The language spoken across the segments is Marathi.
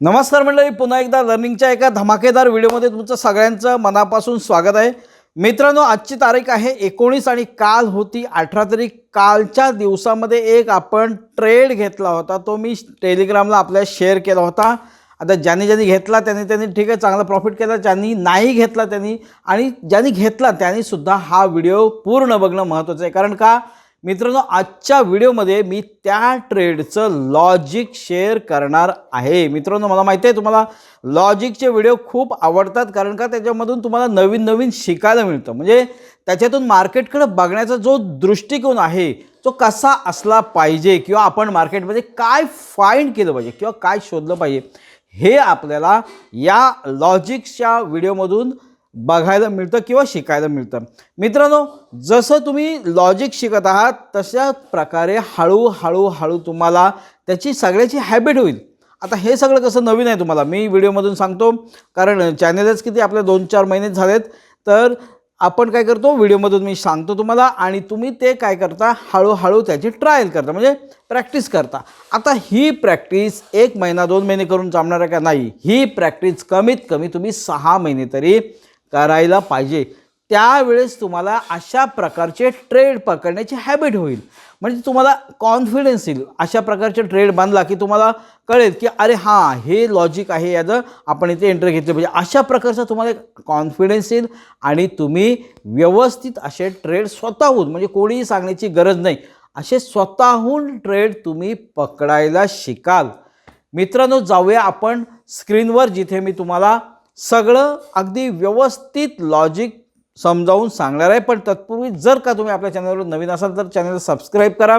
नमस्कार मंडळी पुन्हा एकदा लर्निंगच्या एका धमाकेदार व्हिडिओमध्ये तुमचं सगळ्यांचं मनापासून स्वागत आहे. मित्रांनो आजची तारीख आहे एकोणीस आणि काल होती अठरा तरी. कालच्या दिवसामध्ये एक आपण ट्रेड घेतला होता तो मी टेलिग्रामला आपल्या शेअर केला होता. आता ज्यांनी ज्यांनी घेतला त्यांनी त्यांनी ठीक आहे चांगला प्रॉफिट केला. ज्यांनी नाही घेतला त्यांनी आणि ज्यांनी घेतला त्यांनीसुद्धा हा व्हिडिओ पूर्ण बघणं महत्त्वाचं आहे. कारण का? मित्रांनो आजच्या व्हिडिओमध्ये मी त्या ट्रेडचं लॉजिक शेअर करणार आहे. मित्रांनो मला माहिती आहे तुम्हाला लॉजिकचे व्हिडिओ खूप आवडतात कारण का त्याच्यामधून तुम्हाला नवीन नवीन शिकायला मिळतं. म्हणजे त्याच्यातून मार्केटकडे बघण्याचा जो दृष्टिकोन आहे तो कसा असला पाहिजे किंवा आपण मार्केटमध्ये काय फाईंड केलं पाहिजे किंवा काय शोधलं पाहिजे हे आपल्याला या लॉजिक्सच्या व्हिडिओमधून बघायला मिळतं किंवा शिकायला मिळतं. मित्रांनो जसं तुम्ही लॉजिक शिकत आहात तशा प्रकारे हळूहळू हळू तुम्हाला त्याची सगळ्याची हॅबिट होईल. आता हे सगळं कसं नवीन आहे तुम्हाला? मी व्हिडिओमधून सांगतो. कारण चॅनेलच किती आपल्या दोन चार महिने झालेत. तर आपण काय करतो? व्हिडिओमधून मी सांगतो तुम्हाला आणि तुम्ही ते काय करता? हळूहळू त्याची ट्रायल करता. म्हणजे प्रॅक्टिस करता. आता ही प्रॅक्टिस एक महिना दोन महिने करून जमणार आहे का नाही? ही प्रॅक्टिस कमीत कमी तुम्ही सहा महिने तरी करायला पाहिजे. त्यावेळेस तुम्हाला अशा प्रकारचे ट्रेड पकडण्याची हॅबिट होईल. म्हणजे तुम्हाला कॉन्फिडन्स येईल. अशा प्रकारचे ट्रेड बांधला की तुम्हाला कळेल की अरे हां हे लॉजिक आहे याचं आपण इथे एंट्री घेतली पाहिजे. अशा प्रकारचा तुम्हाला एक कॉन्फिडन्स येईल आणि तुम्ही व्यवस्थित असे ट्रेड स्वतःहून म्हणजे कोणीही सांगण्याची गरज नाही असे स्वतःहून ट्रेड तुम्ही पकडायला शिकाल. मित्रांनो जाऊया आपण स्क्रीनवर जिथे मी तुम्हाला सगळं अगदी व्यवस्थित लॉजिक समजावून सांगणार आहे. पण तत्पूर्वी जर का तुम्ही आपल्या चॅनलवर नवीन असाल तर चॅनल सबस्क्राईब करा.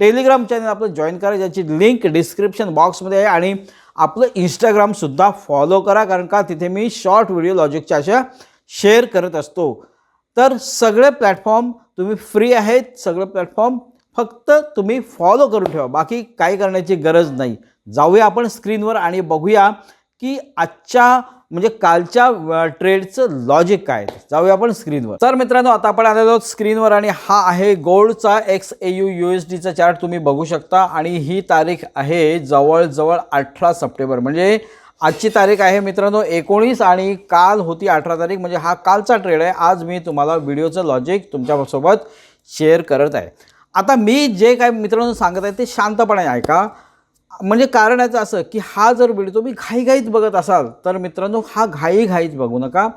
टेलिग्राम चॅनल आपलं जॉईन करा ज्याची लिंक डिस्क्रिप्शन बॉक्समध्ये आहे. आणि आपलं इंस्टाग्रामसुद्धा फॉलो करा कारण का तिथे मी शॉर्ट व्हिडिओ लॉजिकच्या अशा शेअर करत असतो. तर सगळे प्लॅटफॉर्म तुम्ही फ्री आहेत. सगळे प्लॅटफॉर्म फक्त तुम्ही फॉलो करून ठेवा. बाकी काही करण्याची गरज नाही. जाऊया आपण स्क्रीनवर आणि बघूया की आजच्या म्हणजे कालच्या ट्रेडचं लॉजिक काय? जाऊया आपण स्क्रीनवर तर मित्रांनो आता आपण आलेलो आहोत स्क्रीनवर आणि हा आहे गोल्डचा X A U U S डीचा चार्ट तुम्ही बघू शकता. आणि ही तारीख आहे जवळजवळ अठरा सप्टेंबर. म्हणजे आजची तारीख आहे मित्रांनो एकोणीस आणि काल होती अठरा तारीख. म्हणजे हा कालचा ट्रेड आहे. आज मी तुम्हाला व्हिडिओचं लॉजिक तुमच्यासोबत शेअर करत आहे. आता मी जे काय मित्रांनो सांगत आहे ते शांतपणे ऐका. म्हणजे कारण याचं असं की हा जर व्हिडिओ तुम्ही घाईघाईत बघत असाल तर मित्रांनो हा घाईघाईत बघू नका.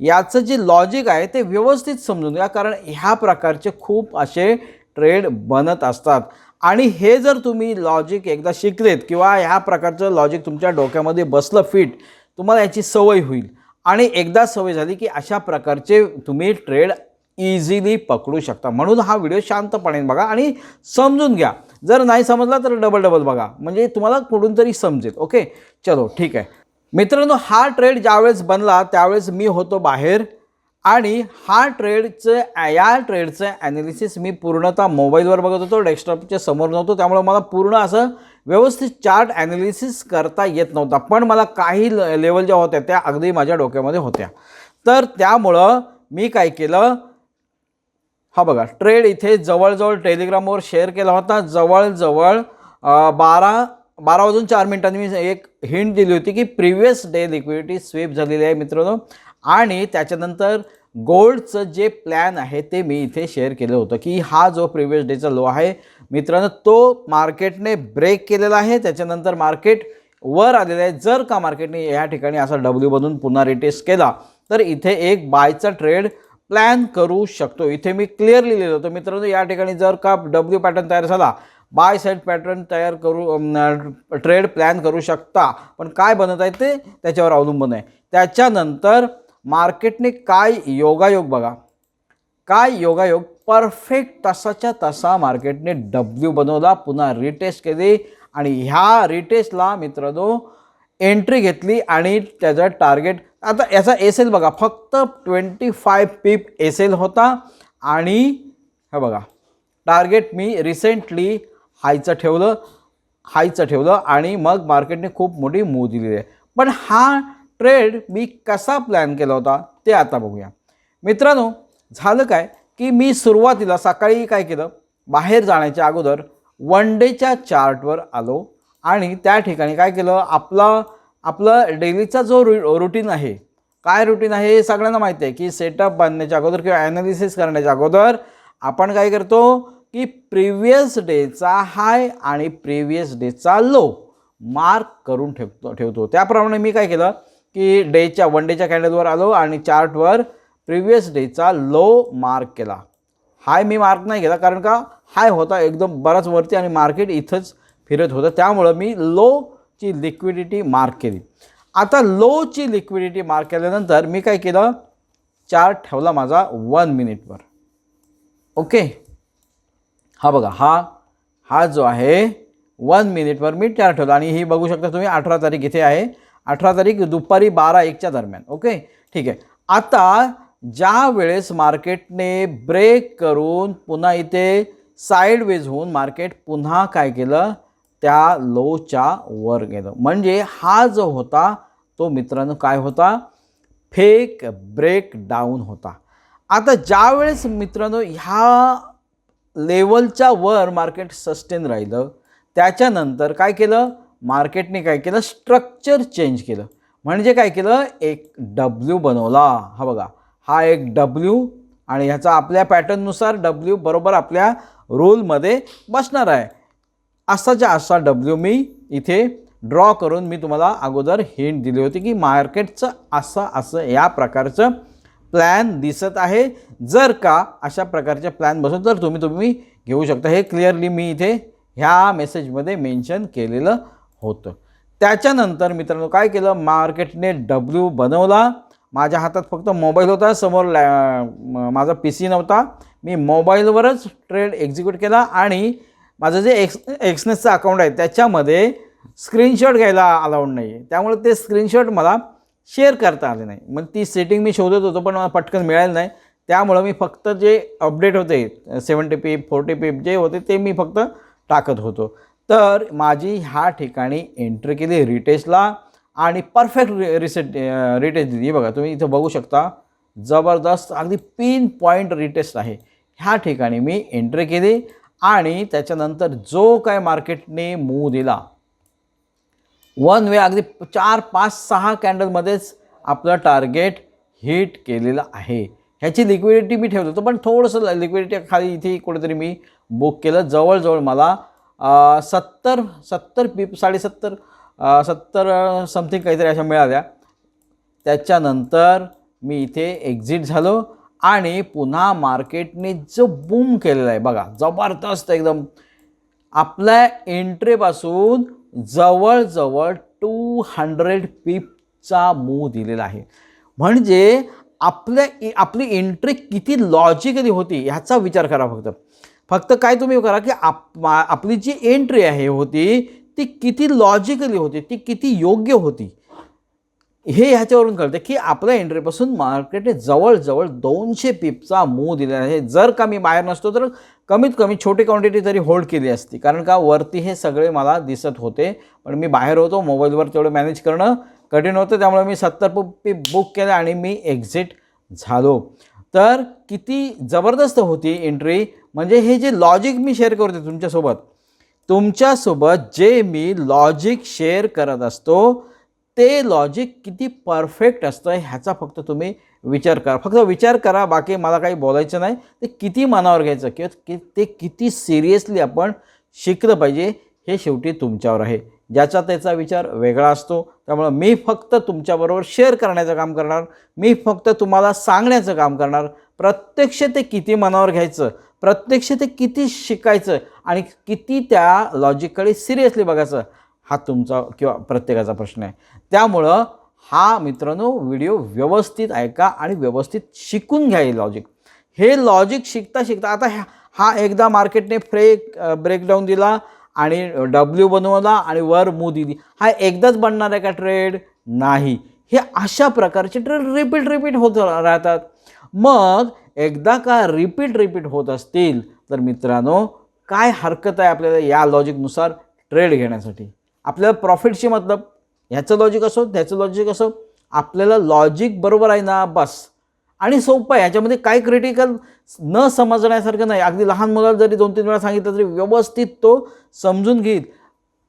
याचं जे लॉजिक आहे ते व्यवस्थित समजून घ्या कारण ह्या प्रकारचे खूप असे ट्रेड बनत असतात. आणि हे जर तुम्ही लॉजिक एकदा शिकलेत किंवा ह्या प्रकारचं लॉजिक तुमच्या डोक्यामध्ये बसलं फिट तुम्हाला याची सवय होईल. आणि एकदा सवय झाली की अशा प्रकारचे तुम्ही ट्रेड इझिली पकडू शकता. म्हणून हा व्हिडिओ शांतपणे बघा आणि समजून घ्या. जर नाही समजला तर डबल डबल बघा. म्हणजे तुम्हाला कुठून तरी समजेल. ओके चलो ठीक आहे. मित्रांनो हा ट्रेड ज्यावेळेस बनला त्यावेळेस मी होतो बाहेर. आणि हा ट्रेडचं या ट्रेडचं ॲनालिसिस मी पूर्णतः मोबाईलवर बघत होतो डेस्कटॉपच्या समोर नव्हतो. त्यामुळे मला पूर्ण असं व्यवस्थित चार्ट ॲनालिसिस करता येत नव्हता. पण मला काही लेवल ज्या होत्या त्या अगदी माझ्या डोक्यामध्ये होत्या. तर त्यामुळं मी काय केलं हा बघा ट्रेड इथे जवळजवळ टेलिग्रामवर शेअर केला होता. जवळजवळ बारा बारा वाजून चार मिनिटांनी मी एक हिंट दिली होती की प्रिव्हियस डे लिक्विडिटी स्वीप झालेली आहे मित्रांनो. आणि त्याच्यानंतर गोल्डचं जे प्लॅन आहे ते मी इथे शेअर केलं होतं की हा जो प्रिव्हियस डेचा लो आहे मित्रांनो तो मार्केटने ब्रेक केलेला आहे. त्याच्यानंतर मार्केट वर आलेलं आहे. जर का मार्केटने या ठिकाणी असा डब्ल्यू बनून पुन्हा रिटेस्ट केला तर इथे एक बायचा ट्रेड प्लॅन करू शकतो. इथे मी क्लिअरली लिहिलं होतं. मित्रांनो या ठिकाणी जर का डब्ल्यू पॅटर्न तयार झाला बाय साईड पॅटर्न तयार करू ट्रेड प्लॅन करू शकता. पण काय बनत आहे ते त्याच्यावर अवलंबून आहे. त्याच्यानंतर मार्केटने काय योगायोग बघा. काय योगायोग? परफेक्ट तसाच्या तसा मार्केटने डब्ल्यू बनवला पुन्हा रिटेस्ट केली आणि ह्या रिटेस्टला मित्रांनो एंट्री घेतली आणि त्याचं टार्गेट आता याचा एस एल बघा फक्त twenty five pip S L होता आणि हे बघा टार्गेट मी रिसेंटली हायचं ठेवलं हायचं ठेवलं आणि मग मार्केटने खूप मोठी मूव दिलेली आहे. पण हा ट्रेड मी कसा प्लॅन केला होता ते आता बघूया. मित्रांनो झालं काय की मी सुरुवातीला सकाळी काय केलं? बाहेर जाण्याच्या अगोदर वन डेच्या चार्टवर आलो आणि त्या ठिकाणी काय केलं? आपला आपलं डेलीचा जो रु रुटीन आहे काय रुटीन आहे हे सगळ्यांना माहिती आहे की सेटअप बांधण्याच्या अगोदर किंवा ॲनालिसिस करण्याच्या अगोदर आपण काय करतो की प्रिव्हियस डेचा हाय आणि प्रिव्हियस डेचा लो मार्क करून ठेवतो ठेवतो. त्याप्रमाणे मी काय केलं की डेच्या वन डेच्या कॅन्डलवर आलो आणि चार्टवर प्रिव्हियस डेचा लो मार्क केला. हाय मी मार्क नाही केला कारण का? हाय होता एकदम बराच वरती आणि मार्केट इथंच फिरत होतं. त्यामुळं मी लो ची लिक्विडिटी मार्क केली. आता लोची लिक्विडिटी मार्क केल्यानंतर मी काय केलं? चार्ट ठेवला माझा वन मिनिटवर ओके हा बघा हा हा जो आहे वन मिनिटवर मी चार्ट ठेवला आणि ही बघू शकता तुम्ही अठरा तारीख इथे आहे. अठरा तारीख दुपारी बारा एकच्या दरम्यान. ओके ठीक आहे. आता ज्या वेळेस मार्केटने ब्रेक करून पुन्हा इथे साईडवेज होऊन मार्केट पुन्हा काय केलं? त्या लोच्या वर गेलं. म्हणजे हा जो होता तो मित्रांनो काय होता? फेक ब्रेक डाऊन होता. आता ज्यावेळेस मित्रांनो ह्या लेवलच्या वर मार्केट सस्टेन राहिलं त्याच्यानंतर काय केलं? मार्केटने काय केलं? स्ट्रक्चर चेंज केलं. म्हणजे काय केलं? एक डब्ल्यू बनवला. हा बघा हा एक डब्ल्यू आणि ह्याचा आपल्या पॅटर्ननुसार डब्ल्यू बरोबर आपल्या रोलमध्ये बसणार आहे. असाच्या असा डब्ल्यू मी इथे ड्रॉ करून मी तुम्हाला अगोदर हिंट दिली होती की मार्केटचं असं असं या प्रकारचं प्लॅन दिसत आहे. जर का अशा प्रकारचे प्लॅन बसून तर तुम्ही तुम्ही घेऊ शकता. हे क्लिअरली मी इथे ह्या मेसेजमध्ये मेन्शन केलेलं होतं. त्याच्यानंतर मित्रांनो काय केलं? मार्केटने डब्ल्यू बनवला. माझ्या हातात फक्त मोबाईल होता. समोर लॅ माझा पी सी नव्हता. मी मोबाईलवरच ट्रेड एक्झिक्यूट केला आणि माझं जे एक्स एक्सनेसचं अकाउंट आहे त्याच्यामध्ये स्क्रीनशॉट घ्यायला अलाउड नाही आहे त्यामुळे ते स्क्रीनशॉट मला शेअर करता आले नाही. मग ती सेटिंग मी शोधत होतो पण मला पटकन मिळालं नाही. त्यामुळं मी फक्त जे अपडेट होते सेवन्टी पी फोर्टी पी जे होते ते मी फक्त टाकत होतो. तर माझी ह्या ठिकाणी एंट्री केली रिटेस्टला आणि परफेक्ट रि रिसेट रिटेस्ट दिली. बघा तुम्ही इथं बघू शकता जबरदस्त अगदी पिन पॉईंट रिटेस्ट आहे. ह्या ठिकाणी मी एंट्री केली आणि त्याच्यानंतर जो काय मार्केटने मूव दिला वन वे अगदी चार पाच सहा कॅन्डलमध्येच आपलं टार्गेट हिट केलेलं आहे. ह्याची लिक्विडिटी मी ठेवत होतो पण थोडंसं लिक्विडिटी खाली इथे कुठेतरी मी बुक केलं. जवळजवळ मला सत्तर सत्तर पीप साडेसत्तर सत्तर समथिंग काहीतरी अशा मिळाल्या. त्याच्यानंतर मी इथे एक्झिट झालो. आणि पुन्हा मार्केटने जो बूम केलेला आहे बघा जबरदस्त एकदम. आपल्या एंट्रीपासून जवळजवळ टू हंड्रेड पिपचा मूव दिलेला आहे. म्हणजे आपल्या आपली एंट्री किती लॉजिकली होती ह्याचा विचार करा फक्त. फक्त काय तुम्ही करा की आप आपली जी एंट्री आहे होती ती किती लॉजिकली होती ती किती योग्य होती. हे ह्याच्यावरून कळतं की आपल्या एंट्रीपासून मार्केटने जवळजवळ दोनशे पिपचा मूव दिलेला आहे. जर का मी बाहेर नसतो तर कमीत कमी छोटी क्वांटिटी तरी होल्ड केली असती. कारण का वरती हे सगळे मला दिसत होते. पण मी बाहेर होतो मोबाईलवर तेवढं मॅनेज करणं कठीण होतं. त्यामुळे मी सत्तर पीप बुक केलं आणि मी एक्झिट झालो. तर किती जबरदस्त होती एंट्री म्हणजे हे जे लॉजिक मी शेअर करते तुमच्यासोबत तुमच्यासोबत जे मी लॉजिक शेअर करत असतो ते लॉजिक किती परफेक्ट असतं ह्याचा फक्त तुम्ही विचार करा. फक्त विचार करा बाकी मला काही बोलायचं नाही. ते किती मनावर घ्यायचं किंवा कि ते किती सिरियसली आपण शिकलं पाहिजे हे शेवटी तुमच्यावर आहे. ज्याचा त्याचा विचार वेगळा असतो. त्यामुळं मी फक्त तुमच्याबरोबर शेअर करण्याचं काम करणार. मी फक्त तुम्हाला सांगण्याचं काम करणार. प्रत्यक्ष ते किती मनावर घ्यायचं प्रत्यक्ष ते किती शिकायचं आणि किती त्या लॉजिककडे सिरियसली बघायचं हा तुमचा किंवा प्रत्येकाचा प्रश्न आहे. त्यामुळं हा मित्रांनो व्हिडिओ व्यवस्थित ऐका आणि व्यवस्थित शिकून घ्या हे लॉजिक हे लॉजिक शिकता शिकता आता ह्या हा एकदा मार्केटने फ्रेक ब्रेकडाऊन दिला आणि डब्ल्यू बनवला आणि वर मू दिली. हा एकदाच बनणार आहे का ट्रेड नाही. हे अशा प्रकारचे ट्रेड रिपीट रिपीट होत राहतात. मग एकदा का रिपीट रिपीट होत असतील तर मित्रांनो काय हरकत आहे आपल्याला या लॉजिकनुसार ट्रेड घेण्यासाठी? आपल्याला प्रॉफिटशी मतलब. ह्याचं लॉजिक असो त्याचं लॉजिक असो आपल्याला लॉजिक बरोबर आहे ना बस. आणि सोपं आहे ह्याच्यामध्ये काय क्रिटिकल न समजण्यासारखं नाही. अगदी लहान मुलाला जरी दोन तीन वेळा सांगितलं तरी व्यवस्थित तो समजून घेईल.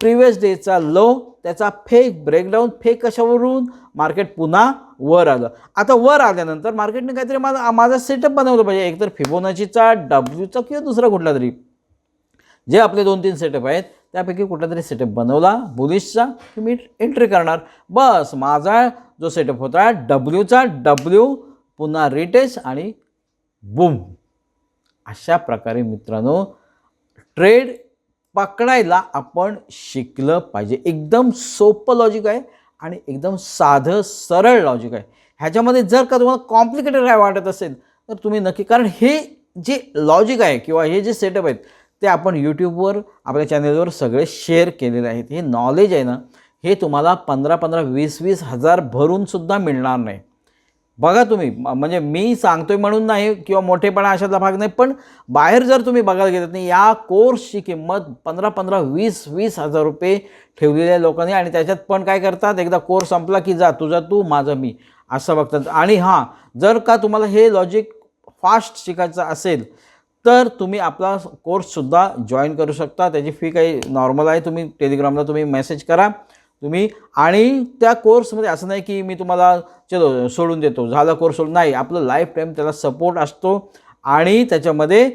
प्रिवियस डेचा लो त्याचा फेक ब्रेकडाऊन फेक कशावरून? मार्केट पुन्हा वर आलं. आता वर आल्यानंतर मार्केटने काहीतरी माझा माझा सेटअप बनवलं पाहिजे. एकतर फिबोनाचीचा डब्ल्यूचा किंवा दुसरा कुठला तरी. जे आपले दोन तीन सेटअप आहेत त्यापैकी कुठला तरी सेटअप बनवला बुलिशचा की मी एंट्री करणार. बस माझा जो सेटअप होता डब्ल्यूचा डब्ल्यू पुन्हा रिटेस्ट आणि बूम अशा प्रकारे मित्रांनो ट्रेड पकडायला आपण शिकलं पाहिजे. एकदम सोपं लॉजिक आहे आणि एकदम साधं सरळ लॉजिक आहे. ह्याच्यामध्ये जर का तुम्हाला कॉम्प्लिकेटेड काय वाटत असेल तर तुम्ही नक्की कारण हे जे लॉजिक आहे किंवा हे जे सेटअप आहेत ते आपण यूट्यूबवर आपल्या चॅनलवर सगळे शेअर केलेले आहेत. हे नॉलेज आहे ना हे तुम्हाला पंधरा पंधरा वीस वीस हजार भरूनसुद्धा मिळणार नाही. बघा तुम्ही म्हणजे मी सांगतोय म्हणून नाही किंवा मोठेपणा अशातला भाग नाही पण बाहेर जर तुम्ही बघायला गेलात नाही या कोर्सची किंमत पंधरा पंधरा वीस वीस हजार रुपये ठेवलेल्या लोकांनी आणि त्याच्यात पण काय करतात एकदा कोर्स संपला की जा तुझा तू माझं मी असं बघतात. आणि हां जर का तुम्हाला हे लॉजिक फास्ट शिकायचं असेल तर तुम्ही आपला कोर्ससुद्धा जॉईन करू शकता. त्याची फी काही नॉर्मल आहे. तुम्ही टेलिग्रामला तुम्ही मेसेज करा. तुम्ही आणि त्या कोर्समध्ये असं नाही की मी तुम्हाला चलो सोडून देतो. झाला कोर्स सोडून. नाही आपलं लाईफ टाईम त्याला सपोर्ट असतो. आणि त्याच्यामध्ये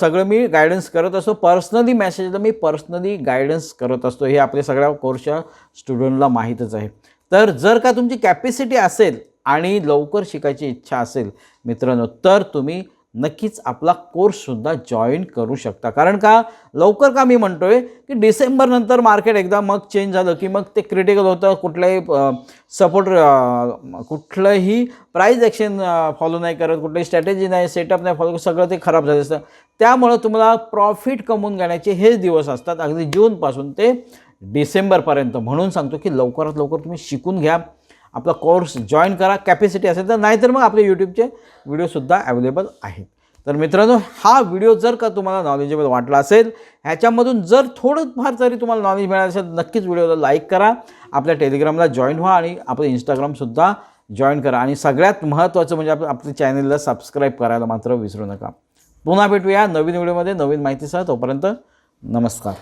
सगळं मी गायडन्स करत असतो. पर्सनली मेसेजला मी पर्सनली गायडन्स करत असतो. हे आपल्या सगळ्या कोर्सच्या स्टुडंटला माहीतच आहे. तर जर का तुमची कॅपॅसिटी असेल आणि लवकर शिकायची इच्छा असेल मित्रांनो तर तुम्ही नक्कीच आपला कोर्ससुद्धा जॉईन करू शकता. कारण का? लवकर का मी म्हणतोय की डिसेंबरनंतर मार्केट एकदा मग चेंज झालं की मग ते क्रिटिकल होतं कुठलंही सपोर्ट कुठलंही प्राईज ॲक्शन फॉलो नाही करत कुठलीही स्ट्रॅटेजी नाही सेटअप नाही फॉलो सगळं ते खराब झालं असतं. त्यामुळं तुम्हाला प्रॉफिट कमवून घेण्याचे हेच दिवस असतात. अगदी जूनपासून ते डिसेंबरपर्यंत. म्हणून सांगतो की लवकरात लवकर तुम्ही शिकून घ्या. आपला कोर्स जॉईन करा कॅपॅसिटी असेल तर नाहीतर मग आपले यूट्यूबचे व्हिडिओसुद्धा अवेलेबल आहेत. तर मित्रांनो हा व्हिडिओ जर का तुम्हाला नॉलेजेबल वाटला असेल ह्याच्यामधून जर थोडंफार जरी तुम्हाला नॉलेज मिळालं असेल नक्कीच व्हिडिओला लाईक करा. आपल्या टेलिग्रामला जॉईन व्हा आणि आपलं इंस्टाग्रामसुद्धा जॉईन करा. आणि सगळ्यात महत्त्वाचं म्हणजे आप आपल्या चॅनलला सबस्क्राईब करायला मात्र विसरू नका. पुन्हा भेटूया नवीन व्हिडिओमध्ये नवीन माहितीसह. तोपर्यंत नमस्कार.